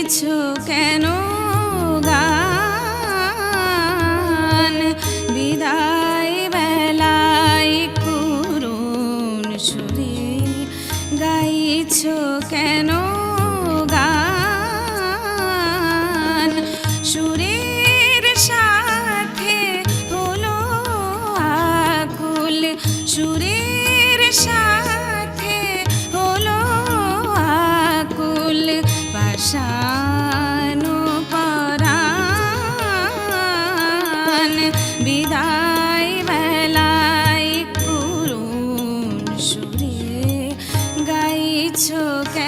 কিছু কেন গান? বিদায় বেলায় করুন সুরে গাইছো কেন গান? সুরের সাথে হলো আকুল। সুরের সাথে গাইছো কেন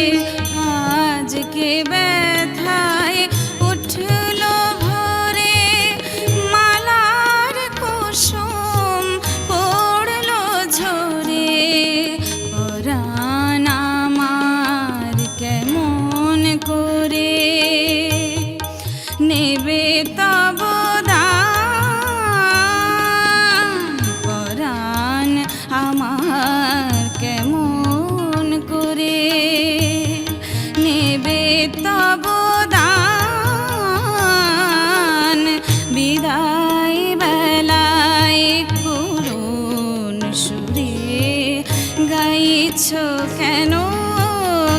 গাইছ কেন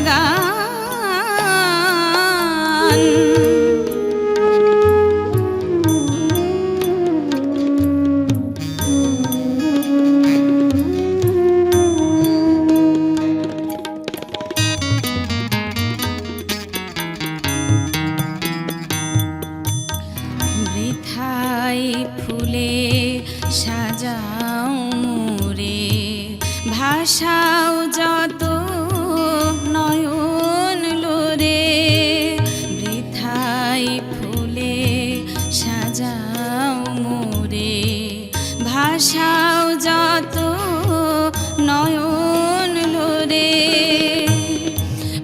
গান? ফুলে সাজাও ভাষাও যত নয়ন লোরে, বৃথাই ফুলে সাজাও মোরে। ভাষাও যত নয়ন লোরে,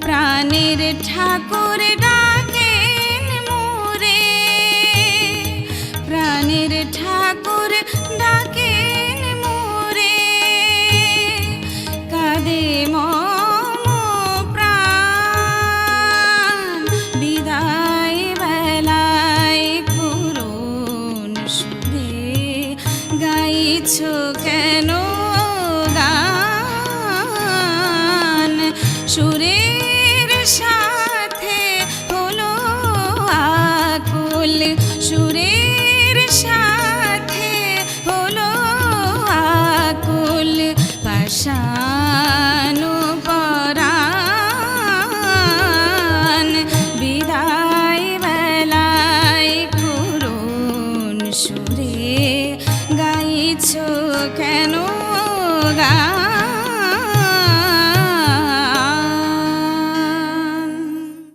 প্রাণের ঠাকুর ডাকেন মোরে। প্রাণের ঠাকুর ডাকেন গাইছ কেন গান? সুরের সাথে কেন গান